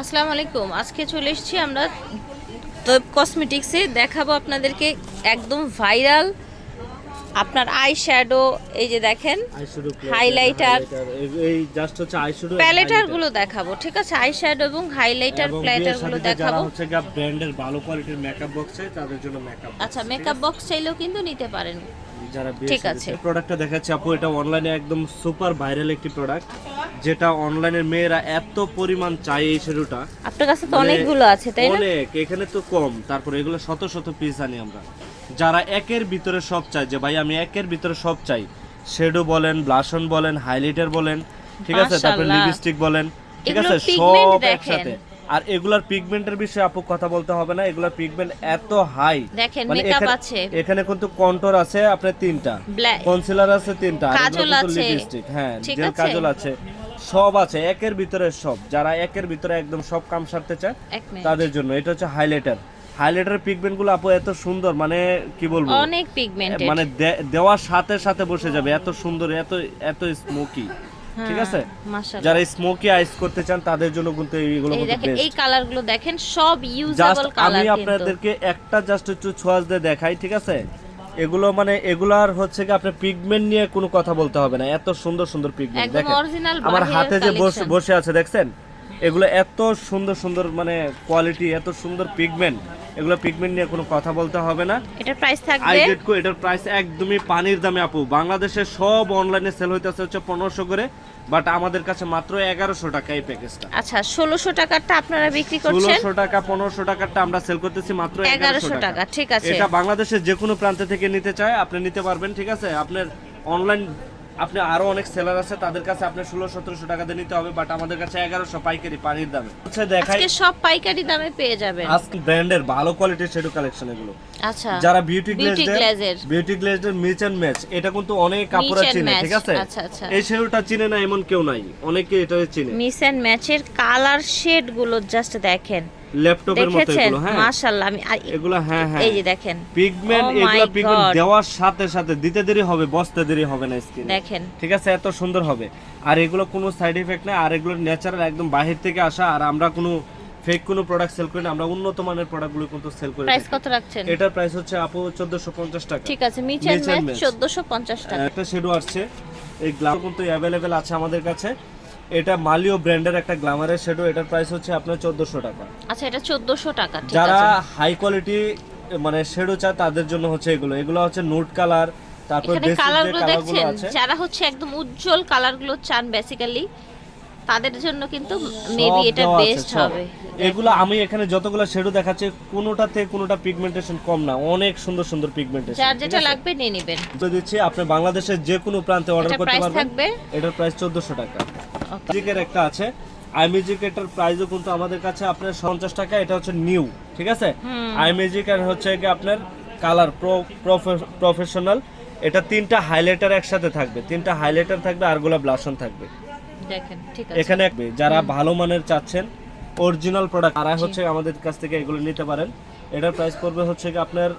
আসসালামু আলাইকুম। আজকে চলে এসেছি আমরা তৈব কসমেটিক্সে দেখাবো আপনাদেরকে একদম ভাইরাল আপনার আই শ্যাডো এই যে দেখেন হাইলাইটার। এই জাস্ট হচ্ছে আইশ্যাডো প্যালেটারগুলো দেখাবো ঠিক আছে? আই শ্যাডো এবং হাইলাইটার প্যালেটারগুলো দেখাবো। হচ্ছে গা ব্র্যান্ডের ভালো কোয়ালিটির মেকআপ বক্স চাই তাদের জন্য মেকআপ আচ্ছা মেকআপ বক্স চাইলেও কিন্তু নিতে পারেন। যারা ঠিক আছে। প্রোডাক্টটা দেখাচ্ছি আপু এটা অনলাইনে একদম সুপার ভাইরাল একটি প্রোডাক্ট যেটা অনলাইনের মেয়েরা এত পরিমাণ চাই এই শ্যাডোটা আপনার কাছে তো মানে অনেকগুলো আছে তাই না? অনেক এখানে তো কম। তারপরে এগুলো শত শত পিস আনি আমরা। যারা একের ভিতরে সব চাই যে ভাই আমি একের ভিতরে সব চাই। শেডো বলেন ব্লাশন বলেন হাইলাইটার বলেন ঠিক আছে? তারপরে। লিপস্টিক বলেন ঠিক আছে? সব একসাথে। আর এগুলার পিগমেন্টের বিষয়ে আপু কথা বলতে হবে না এগুলার পিগমেন্ট এত হাই দেখেন মেকআপ আছে। এখানে কিন্তু কন্ট্রোর আছে আপনার তিনটা। কনসিলার আছে তিনটা আর কাজল আছে। লিপস্টিক হ্যাঁ জেল কাজল আছে। সব আছে একের ভিতরে সব। যারা একের ভিতরে একদম সব কাম সারতে চায় তাদের জন্য। এটা হচ্ছে হাইলাইটার হাইলাইটার পিগমেন্টগুলো আপু এত সুন্দর মানে কি বলব? অনেক পিগমেন্টেড মানে দেওয়ার সাথে সাথে বসে যাবে এত সুন্দর এত এত স্মোকি ঠিক আছে? যারা স্মোকি আইস করতে চান তাদের জন্য কিন্তু এইগুলো এই কিন্তু দেখেন এই কালারগুলো দেখেন সব ইউজেবল আমি কালার কিন্তু। আপনাদেরকে একটা জাস্ট একটু ছোঁয়াচ দিয়ে দেখাই ঠিক আছে? এগুলো মানে এগুলার হচ্ছে কি আপনি পিগমেন্ট নিয়ে কোনো কথা বলতে হবে না। এত সুন্দর সুন্দর পিগমেন্ট দেখেন। আমার হাতে যে বসে বসে আছে দেখছেন? এগুলো এত সুন্দর সুন্দর মানে কোয়ালিটি এত সুন্দর পিগমেন্ট এগুলো পিগমেন্ট নিয়ে কোনো কথা বলতে হবে না। এটার প্রাইস আই থাকবে গেট কো এটার প্রাইস একদমই পানির দামে আপু। বাংলাদেশে সব অনলাইনে সেল হইতেছে হচ্ছে পনেরোশো করে বাট আমাদের কাছে মাত্র এগারোশো টাকা এই প্যাকেজটা আচ্ছা ষোলোশো টাকারটা আপনারা বিক্রি করছেন? ষোলোশো টাকা পনেরোশো টাকারটা আমরা সেল করতেছি মাত্র এগারোশো টাকা। ঠিক আছে। এটা বাংলাদেশের যে কোনো প্রান্ত থেকে নিতে চায় আপনি নিতে পারবেন ঠিক আছে? আপনার অনলাইন আপনি আরও অনেক সেলার আছে তাদের কাছে আপনি ষোলো সতেরোশো টাকা দিয়ে নিতে হবে বাট আমাদের কাছে এগারোশো পাইকারি পানির দামে। আচ্ছা দেখাই। সব পাইকারি দামে পেয়ে যাবেন। আজকে ব্র্যান্ডের ভালো কোয়ালিটির শেডো কালেকশন এগুলো। আচ্ছা যারা বিউটি গ্লেজের বিউটি গ্লেজের মিচ এন্ড ম্যাচ এটা কিন্তু অনেক কাপড়া চিনে ঠিক আছে? আচ্ছা, আচ্ছা। এই শেডোটা চিনে না এমন কেউ নাই অনেকে এটা চিনে। মিস এন্ড ম্যাচের কালার শেডগুলো জাস্ট দেখেন। ল্যাপটপের মতো এগুলো হ্যাঁ। মাশাআল্লাহ আমি এগুলো হ্যাঁ হ্যাঁ। এই যে দেখেন। পিগমেন্ট এগুলো পিগমেন্ট দেওয়ার সাথে সাথে দিতে দেরি হবে বসতে দেরি হবে না স্কিন দেখেন। ঠিক আছে এত সুন্দর হবে। আর এগুলো কোনো সাইড এফেক্ট নাই আর এগুলো ন্যাচারাল একদম বাহির থেকে আসা আর আমরা কোনো ফেক কোনো প্রোডাক্ট সেল করি না আমরা উন্নত মানের প্রোডাক্টগুলো কিন্তু সেল করি প্রাইস কত রাখছেন? এটার প্রাইস হচ্ছে আপু 1450 টাকা। ঠিক আছে মিচ এন্ড ম্যাচ match। চোদ্দশো পঞ্চাশ টাকা। একটা শেডো আসছে এই গ্লাম কিন্তু অ্যাভেলেবেল আছে আমাদের কাছে। এটা মালিও ব্র্যান্ডের একটা গ্লামারের শেডো এটার প্রাইস হচ্ছে আপনার 1400 টাকা। আচ্ছা এটা চোদ্দশো টাকা ঠিক যারা হাই কোয়ালিটি মানে শেডো চায় তাদের জন্য হচ্ছে এগুলো। এগুলো হচ্ছে নোট কালার তারপর এখানে বেসিক কালারগুলো দেখছেন যারা হচ্ছে একদম উজ্জ্বল কালারগুলো চান বেসিক্যালি তাদের জন্য কিন্তু মেবি এটা বেস্ট হবে। এগুলো আমি এখানে যতগুলো শেডো দেখাচ্ছি কোনোটাতে কোনোটা পিগমেন্টেশন কম না অনেক সুন্দর সুন্দর পিগমেন্টেশন যার যেটা লাগবে নিয়ে নেবেন। বলে দিচ্ছি আপনি বাংলাদেশের যে কোনো প্রান্তে অর্ডার করতে প্রাইস পারবেন। থাকবে? এটার প্রাইস 1400 টাকা। মিউজিকের একটা আছে। আই মিউজিক এটার প্রাইসও কিন্তু আমাদের কাছে আপনার 50 টাকা এটা হচ্ছে নিউ ঠিক আছে? আই মিউজিক আর হচ্ছে আপনার কালার প্রফেশনাল এটা তিনটা হাইলাইটার একসাথে থাকবে। তিনটা হাইলাইটার থাকবে আরগুলা ব্লাশন থাকবে। দেখেন ঠিক আছে। এখানে যারা ভালো মানের চাচ্ছেন অরিজিনাল প্রোডাক্ট তারা হচ্ছে আমাদের কাছ থেকে এগুলো নিতে পারেন। এটার প্রাইস পড়বে হচ্ছে কি আপনার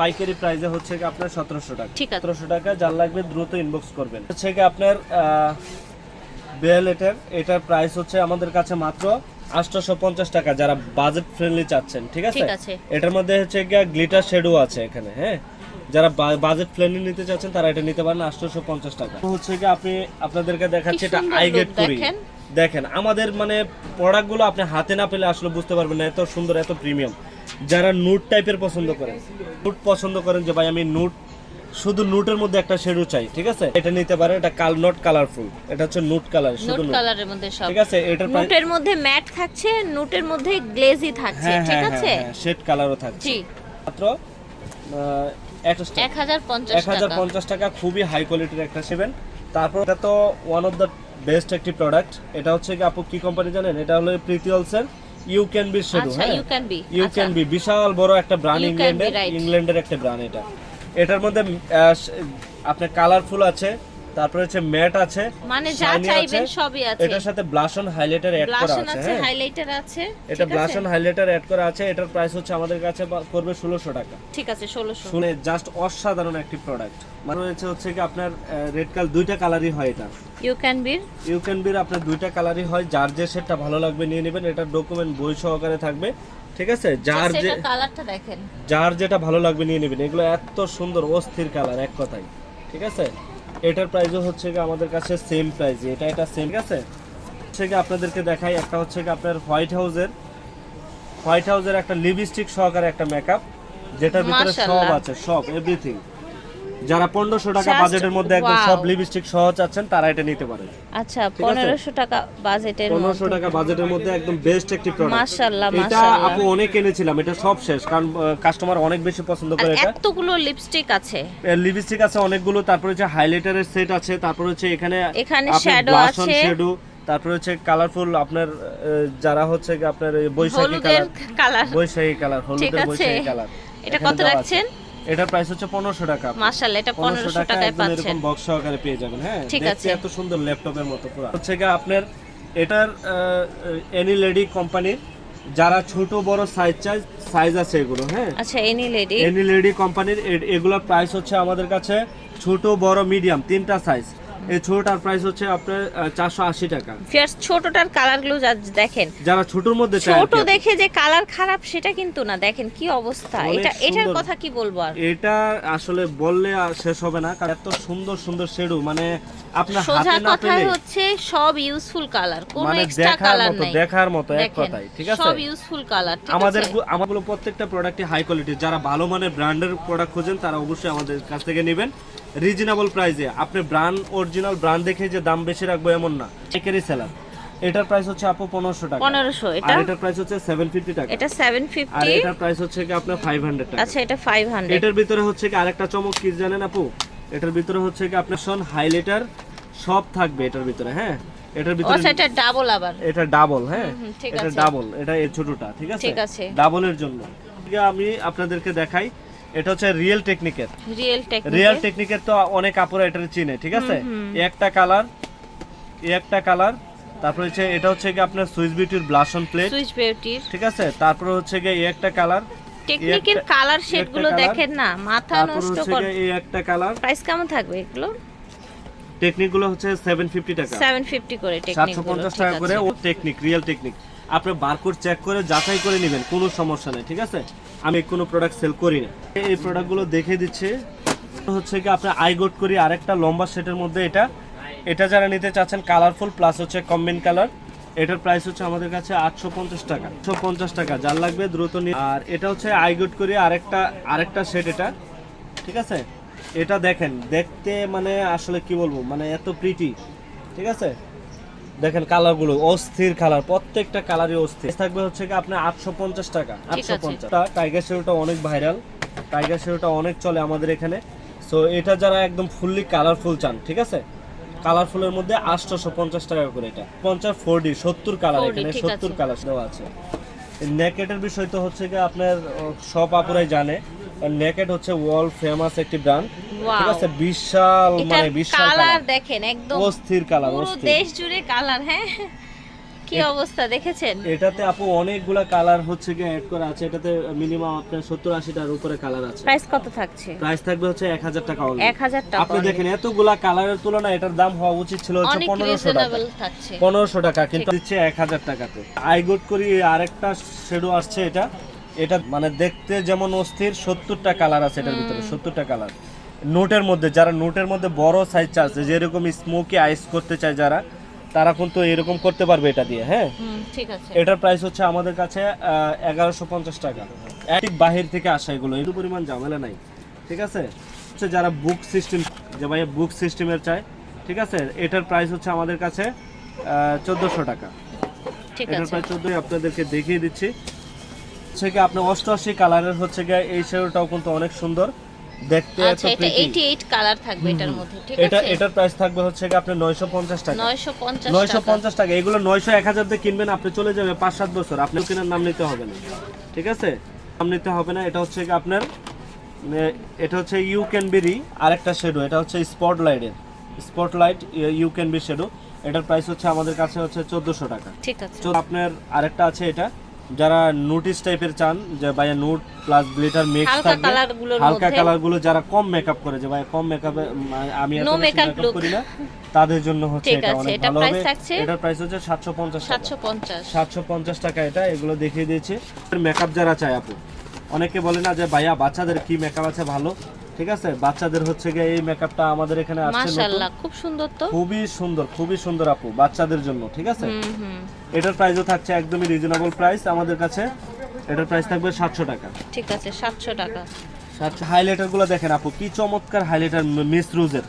পাইকারি প্রাইসে হচ্ছে কি আপনার সতেরোশো টাকা। সতেরোশো টাকা যার লাগবে দ্রুত ইনবক্স করবেন। হচ্ছে কি আপনার বেল এটার প্রাইস হচ্ছে আমাদের কাছে মাত্র আটশোশো পঞ্চাশ টাকা যারা বাজেট ফ্রেন্ডলি চাচ্ছেন ঠিক আছে? এটার মধ্যে হচ্ছে গিয়ে গ্লিটার শেডও আছে এখানে হ্যাঁ? যারা বাজেট ফ্রেন্ডলি নিতে চাচ্ছেন তারা এটা নিতে পারেন আটশোশো পঞ্চাশ টাকা হচ্ছে কি আপনি আপনাদেরকে দেখাচ্ছি এটা সুন্দর আই গেট করি দেখেন। দেখেন আমাদের মানে প্রোডাক্টগুলো আপনি হাতে না পেলে আসলে বুঝতে পারবেন না এত সুন্দর এত প্রিমিয়াম যারা নুট টাইপের পছন্দ করেন নুট পছন্দ করেন যে ভাই আমি নুট শুধু নুটের মধ্যে একটা শেডো চাই ঠিক আছে? এটা নিতে পারেন এটা কাল নট কালারফুল এটা হচ্ছে নুট কালার শুধু নুট। কালারের মধ্যে সব। ঠিক আছে? এটার নোটের মধ্যে ম্যাট থাকছে নোটের মধ্যে গ্লেজি থাকছে হ্যাঁ ঠিক হ্যাঁ আছে? হ্যাঁ শেড কালারও থাকছে। জি। মাত্র এক হাজার পঞ্চাশ টাকা। খুবই হাই কোয়ালিটির একটা সেভেন তারপর এটা তো ওয়ান অফ দ্য বেস্ট একটি প্রোডাক্ট এটা হচ্ছে কি আপু কি কোম্পানি জানেন? এটা হলো প্রিটিওলসের ইউ ক্যান বি শেডো আচ্ছা হ্যাঁ? You can be you can be বিশাল বড় একটা ব্র্যান্ড ইংল্যান্ডের ইংল্যান্ডের একটা ব্র্যান্ড এটা। এটার মধ্যে আপনার কালারফুল আছে তারপরে হচ্ছে ম্যাট আছে মানে যা চাইবেন সবই আছে। এটার সাথে ব্লাশন হাইলাইটার অ্যাড করা ব্লাশন আছে আছে হ্যাঁ। হাইলাইটার আছে এটা ব্লাশন হাইলাইটার অ্যাড করা আছে এটার প্রাইস হচ্ছে আমাদের কাছে বা- পড়বে ষোলোশো টাকা। ঠিক আছে ষোলোশো। শুনে জাস্ট অসাধারণ একটি প্রোডাক্ট মানে হচ্ছে হচ্ছে কি আপনার রেড কাল দুইটা কালারই হয় এটা। ইউ ক্যান বির ইউ ক্যান বির আপনার দুইটা কালারই হয় যার যে সেটটা ভালো লাগবে নিয়ে নেবেন এটার ডকুমেন্ট বই সহকারে থাকবে। ঠিক আছে? যার যে কালারটা দেখেন। যার যেটা ভালো লাগবে নিয়ে নেবেন। এগুলো এত সুন্দর অস্থির কালার এক কথায়। ঠিক আছে? এটার প্রাইসও হচ্ছে কি আমাদের কাছে সেম প্রাইস এটা এটা সেম ঠিক আছে? হচ্ছে কি আপনাদেরকে দেখাই একটা হচ্ছে কি আপনার হোয়াইট হাউজের হোয়াইট হাউজের একটা লিপস্টিক সহকারে একটা মেকআপ যেটার ভিতরে সব আছে সব এভরিথিং যারা পনেরোশো টাকা বাজেটের মধ্যে একদম সব লিপস্টিক সহ চাচ্ছেন তারা এটা নিতে পারেন। আচ্ছা আছে? পনেরোশো টাকা বাজেটের পনেরোশো টাকা বাজেটের মধ্যে একদম বেস্ট একটি প্রোডাক্ট মাশাআল্লাহ, এটা আপু অনেক এনেছিলাম এটা সব শেষ কারণ কাস্টমার অনেক বেশি পছন্দ করে এটা। এতগুলো লিপস্টিক আছে। লিপস্টিক আছে অনেকগুলো তারপর হচ্ছে হাইলাইটারের সেট আছে তারপর হচ্ছে এখানে এখানে on আছে। shadow, তারপর হচ্ছে কালারফুল আপনার যারা হচ্ছে আপনার বৈশাখী কালার কালার বৈশাখী কালার হলুদের বৈশাখী কালার এটা কত রাখছেন? এটার প্রাইস হচ্ছে 1500 টাকা মাশাআল্লাহ এটা পনেরোশো টাকা টাকায় পাচ্ছেন এরকম বক্স সহকারে পেয়ে যাবেন হ্যাঁ? ঠিক আছে। এত সুন্দর ল্যাপটপের মতো পুরো। হচ্ছে কি আপনার এটার এনি লেডি কোম্পানির যারা ছোট বড় সাইজ চাই সাইজ আছে এগুলো হ্যাঁ? আচ্ছা এনি লেডি এনি লেডি কোম্পানির এগুলোর প্রাইস হচ্ছে আমাদের কাছে ছোট বড় মিডিয়াম তিনটা সাইজ এই ছোটটার প্রাইস হচ্ছে আপনার চারশো আশি টাকা। ফিয়ার্স ছোটটার কালারগুলো যা দেখেন। যারা ছোটর মধ্যে চায় ছোট দেখে যে কালার খারাপ সেটা কিন্তু না। দেখেন কি অবস্থা। এটা এটার কথা কি বলব আর? এটা আসলে বললে আর শেষ হবে না কারণ এত সুন্দর সুন্দর শেডু মানে আপনার হাতে না পেলে হচ্ছে সব ইউজফুল কালার কোনো এক্সট্রা দেখার কালার নাই। দেখার মতো এক কথায় ঠিক আছে? সব ইউজফুল কালার ঠিক আমাদের আছে? গু- আমাগুলো প্রত্যেকটা প্রোডাক্টই হাই কোয়ালিটি যারা ভালো মানের ব্র্যান্ডের প্রোডাক্ট খোঁজেন তারা অবশ্যই আমাদের কাছ থেকে নেবেন। রিজনেবল প্রাইসে। আপনি ব্র্যান্ড অরিজিনাল ব্র্যান্ড দেখে যে দাম বেশি রাখব এমন না। পাইকারি সেলার এটার প্রাইস হচ্ছে আপু পনেরোশো টাকা। পনেরোশো আর এটা এটার প্রাইস হচ্ছে সেভেন ফিফটি টাকা। এটা সেভেন আর এটার প্রাইস হচ্ছে কি আপনার ফাইভ হান্ড্রেড টাকা। আচ্ছা এটা ফাইভ হান্ড্রেড এটার ভিতরে হচ্ছে কি আরেকটা চমক কি জানেন আপু? এটার ভিতরে হচ্ছে কি আপনার সন হাইলাইটার সব থাকবে এটার ভিতরে হ্যাঁ? এটার ভিতরে আচ্ছা এটা ডাবল আবার। এটা ডাবল হ্যাঁ? এটা ডাবল এটা এই ছোটটা ঠিক আছে? ঠিক আছে। ডাবলের জন্য। আমি আপনাদেরকে দেখাই। এটা হচ্ছে রিয়েল টেকনিকের রিয়েল টেকনিক রিয়েল টেকনিকের তো অনেক আপুরা এটা চিনে ঠিক আছে? একটা কালার একটা কালার তারপর হচ্ছে এটা হচ্ছে কি আপনার সুইস বিউটির ব্লাশন প্লেট সুইচ বিউটির ঠিক আছে? তারপর হচ্ছে কি একটা কালার টেকনিকের কালার শেডগুলো দেখেন না মাথা নষ্ট কর এই একটা কালার প্রাইস কেমন থাকবে এগুলো? টেকনিকগুলো হচ্ছে সেভেন ফিফটি টাকা। সেভেন ফিফটি করে টেকনিক সাতশো পঞ্চাশ টাকা করে ও টেকনিক রিয়েল টেকনিক আপনি বারকোড চেক করে যাচাই করে নেবেন, কোনো সমস্যা নেই, ঠিক আছে? আমি কোনো প্রোডাক্ট সেল করি না। এই প্রোডাক্টগুলো দেখে দিচ্ছে। হচ্ছে কি, আপনি আইগোট করি, আরেকটা লম্বা সেটের মধ্যে এটা। এটা যারা নিতে চাচ্ছেন কালারফুল প্লাস হচ্ছে কম্বিন কালার এটার প্রাইস হচ্ছে আমাদের কাছে আটশো পঞ্চাশ টাকা। আটশো পঞ্চাশ টাকা, যার লাগবে দ্রুত নিয়ে আর এটা হচ্ছে আইগোট করি, আরেকটা আরেকটা সেট এটা। ঠিক আছে? এটা দেখেন, দেখতে মানে আসলে কি বলব মানে এত প্রিটি ঠিক আছে? দেখেন কালারগুলো অস্থির কালার প্রত্যেকটা কালারই অস্থির। থাকবে হচ্ছে কি আপনার আটশো পঞ্চাশ টাকা আটশো। পঞ্চাশ। টাইগার শেরুটা অনেক ভাইরাল টাইগার শেরুটা অনেক চলে আমাদের এখানে। সো এটা যারা একদম ফুললি কালারফুল চান ঠিক আছে? কালারফুলের মধ্যে আটশোশো পঞ্চাশ টাকা করে এটা। পঞ্চাশ ফোর ডি সত্তর কালার এখানে সত্তর। কালার দেওয়া আছে। নেকেটের বিষয় তো হচ্ছে কি আপনার সব আপুরাই জানে। নেকেট হচ্ছে ওয়ার্ল্ড ফেমাস একটি ব্র্যান্ড ঠিক আছে? বিশাল মানে বিশাল কালার দেখেন একদম অস্থির কালার পুরো দেশ জুড়ে কালার হ্যাঁ? কি অবস্থা দেখেছেন? এটাতে আপু অনেকগুলা কালার হচ্ছে গিয়ে অ্যাড করা আছে। এটাতে মিনিমাম আপনার সত্তর আশিটার উপরে কালার আছে। প্রাইস কত থাকছে? প্রাইস থাকবে হচ্ছে এক হাজার টাকা only। এক হাজার টাকা আপনি দেখেন এতগুলা কালারের তুলনায় এটার দাম হওয়া উচিত ছিল হচ্ছে অনেক পনেরোশো টাকা। রিজনেবল থাকছে। পনেরোশো টাকা কিন্তু দিচ্ছে এক হাজার টাকাতে। আইগুড করি আরেকটা শেডো আসছে এটা। এটা মানে দেখতে যেমন অস্থির সত্তরটা কালার আছে এটার ভিতরে সত্তরটা কালার নোটের মধ্যে যারা নোটের মধ্যে বড় সাইজ চাচ্ছে যেরকম স্মোকি আইস করতে চায় যারা তারা কিন্তু এরকম করতে পারবে এটা দিয়ে হ্যাঁ? ঠিক আছে। এটার প্রাইস হচ্ছে আমাদের কাছে এগারোশো পঞ্চাশ টাকা। এক বাহির থেকে আসা এগুলো একটু পরিমাণ ঝামেলা নাই ঠিক আছে? হচ্ছে যারা বুক সিস্টেম যে ভাই বুক সিস্টেমের চায় ঠিক আছে? এটার প্রাইস হচ্ছে আমাদের কাছে চোদ্দোশো টাকা। ঠিক এটার আছে। প্রাইস চোদ্দোই আপনাদেরকে দেখিয়ে দিচ্ছি। হচ্ছে কি আপনার অষ্টআশি কালারের হচ্ছে গিয়ে এই শেরোটাও কিন্তু অনেক সুন্দর। দেখতে আচ্ছা এটা 88 কালার থাকবে এটার মধ্যে ঠিক আছে? এটা এটার প্রাইস থাকবে হচ্ছে কি নয়শো পঞ্চাশ টাকা। 950 নয়শো টাকা। পঞ্চাশ টাকা। এগুলো নয়শো এক হাজার দিয়ে কিনবেন আপনি চলে যাবে পাঁচ সাত বছর। আপনি কেনার নাম নিতে হবে না। ঠিক আছে? নাম নিতে হবে না। এটা হচ্ছে কি আপনার এটা হচ্ছে ইউ ক্যান বেরি আরেকটা শেডো এটা হচ্ছে স্পট লাইটের spotlight you can be shadow এটার প্রাইস হচ্ছে আমাদের কাছে হচ্ছে চোদ্দোশো টাকা। ঠিক আছে। তো আপনার আরেকটা আছে এটা। যারা নোটিস টাইপের চান যে ভাইয়া নোট প্লাস গ্লিটার মিক্স হালকা থাকবে হালকা মধ্যে। কালারগুলো যারা কম মেকআপ করে যে ভাই কম মেকআপে আমি এত মেকআপ। করি না তাদের জন্য হচ্ছে এটা অনেক এটা ভালো হবে? এটার প্রাইস হচ্ছে 750 টাকা সাতশো পঞ্চাশ 750 টাকা এটা এগুলো দেখিয়ে দিয়েছি মেকআপ যারা চায় আপু অনেকে বলে না যে ভাইয়া বাচ্চাদের কি মেকআপ আছে ভালো ঠিক আছে? বাচ্চাদের হচ্ছে গিয়ে এই মেকআপটা আমাদের এখানে আসছে মাশাআল্লাহ খুব সুন্দর তো। খুবই সুন্দর খুবই সুন্দর আপু বাচ্চাদের জন্য ঠিক আছে? এটার প্রাইসও থাকছে একদমই রিজনেবল প্রাইস আমাদের কাছে এটার প্রাইস থাকবে সাতশো টাকা। ঠিক আছে সাতশো টাকা। সাতশো হাইলাইটারগুলো দেখেন আপু কি চমৎকার হাইলাইটার মিস রুজের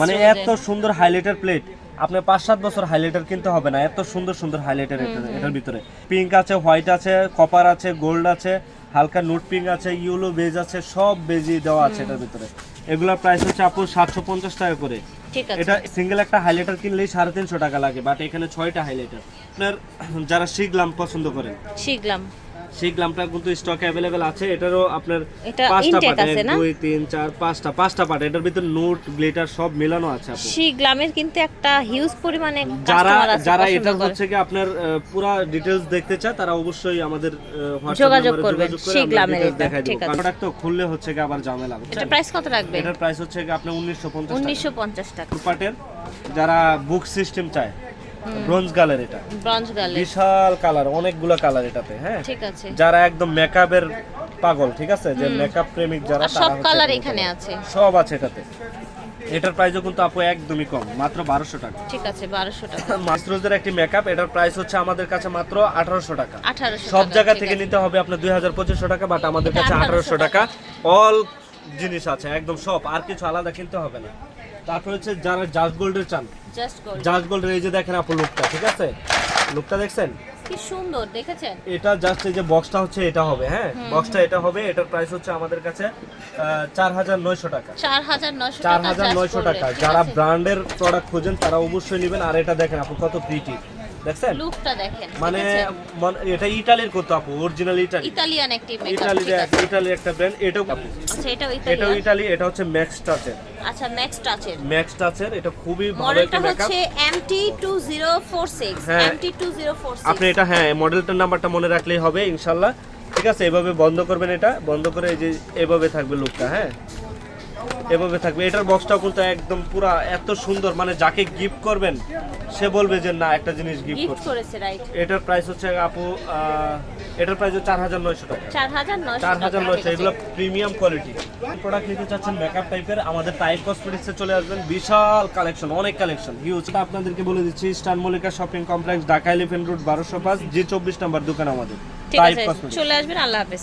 মানে এত সুন্দর হাইলাইটার প্লেট আপনার পাঁচ সাত বছর হাইলাইটার কিনতে হবে না এত সুন্দর সুন্দর হাইলাইটার এটার ভিতরে। পিঙ্ক আছে হোয়াইট আছে কপার আছে গোল্ড আছে। হালকা নোট পিঙ্ক আছে ইউলো বেজ আছে সব বেজি দেওয়া আছে এটার ভিতরে। এগুলোর প্রাইস হচ্ছে আপু সাতশো পঞ্চাশ টাকা করে। ঠিক আছে। এটা সিঙ্গেল একটা হাইলাইটার কিনলেই সাড়ে তিনশো টাকা লাগে বাট এখানে ছয়টা হাইলাইটার আপনার যারা শিখলাম পছন্দ করেন। শিখলাম সেই গ্লামটা কিন্তু স্টক অ্যাভেলেবেল আছে এটারও আপনার পাঁচটা পার্ট আছে না? দুই তিন চার পাঁচটা পাঁচটা পার্ট এটার ভিতর নোট গ্লিটার সব মেলানো আছে আপু। শি গ্লামের কিন্তু একটা হিউজ পরিমাণে যারা যারা এটা হচ্ছে কি আপনার পুরা ডিটেলস দেখতে চায় তারা অবশ্যই আমাদের WhatsApp যোগাযোগ নম্বরে করবেন, যোগাযোগ করে সেই গ্লামের এটা, ঠিক আছে। প্রোডাক্ট তো খুললে হচ্ছে কি আবার ঝামেলা। এটা প্রাইস কত রাখবে? এটার প্রাইস হচ্ছে কি আপনার 1950 টাকা। উনিশশো পঞ্চাশ টাকা। পার্টের যারা বুক সিস্টেম চায় ব্রোঞ্জ গালের এটা। ব্রঞ্জ গালে বিশাল কালার অনেকগুলো কালার এটাতে হ্যাঁ? ঠিক আছে। যারা একদম মেকআপের পাগল ঠিক আছে? যে মেকআপ প্রেমিক যারা সব কালার এখানে আছে। সব আছে এটাতে। এটার প্রাইসও কিন্তু আপু একদমই কম মাত্র বারোশো টাকা। ঠিক আছে বারোশো টাকা। মাস্টরোজের একটি মেকআপ এটার প্রাইস হচ্ছে আমাদের কাছে মাত্র আঠারোশো টাকা। সব জায়গা থেকে নিতে হবে আপনার দুই হাজার পঁচিশশো টাকা বাট আমাদের কাছে আঠারোশো টাকা। অল জিনিস আছে একদম সব। আর কিছু আলাদা কিনতে হবে না। তারপর হচ্ছে যারা জাজ গোল্ডের চান জাস্ট গোল্ড এই যে দেখেন আপু লুকটা ঠিক আছে? লুকটা দেখছেন? কি সুন্দর দেখেছেন? এটা জাস্ট এই যে বক্সটা হচ্ছে এটা হবে হ্যাঁ? বক্সটা এটা হবে এটার প্রাইস হচ্ছে আমাদের কাছে চার হাজার নয়শো টাকা। চার হাজার নশো চার টাকা হাজার just নয়শো gold-এর, টাকা। যারা? ব্র্যান্ডের প্রোডাক্ট খোঁজেন তারা অবশ্যই নেবেন। আর এটা দেখেন আপু কত প্রিটি দেখছেন? লুকটা দেখেন মানে এটা ইটালির কত আপু? অরিজিনাল ইটালি ইতালিয়ান একটি মেকআপ আছে। ইটালির একটা ব্র্যান্ড এটাও আচ্ছা এটাও এটাও ইতালিয়ান ইটালি এটা হচ্ছে ম্যাক্স টাচের আচ্ছা ম্যাক্স টাচের ম্যাক্স টাচের এটা খুবই ভালো একটা মেকআপ হচ্ছে MT two zero four six হ্যাঁ। এমটি টু জিরো ফোর আপনি এটা হ্যাঁ মডেলটার নাম্বারটা মনে রাখলেই হবে ইনশাল্লাহ। ঠিক আছে এভাবে বন্ধ করবেন এটা বন্ধ করে এই যে এভাবে থাকবে লুকটা হ্যাঁ। এভাবে থাকবে। এটার বক্সটাও কিন্তু একদম পুরা এত সুন্দর মানে যাকে গিফট করবেন সে বলবে যে না একটা জিনিস গিফট করেছে। রাইট এটার প্রাইস হচ্ছে আপু এটার প্রাইস হচ্ছে চার হাজার নয়শো টাকা। চার হাজার নয়শো চার হাজার নয়শো। এগুলো প্রিমিয়াম কোয়ালিটি প্রোডাক্ট নিতে চাচ্ছেন মেকআপ টাইপের আমাদের টাইপ কসমেটিক্সে চলে আসবেন বিশাল কালেকশন অনেক কালেকশন হিউজ আপনাদেরকে বলে দিচ্ছি star Mallika shopping complex Dhaka elephant road বারোশো পাঁচ জি চব্বিশ নাম্বার দোকান আমাদের টাইপ কসমেটিক্স চলে আসবেন আল্লাহ হাফেজ।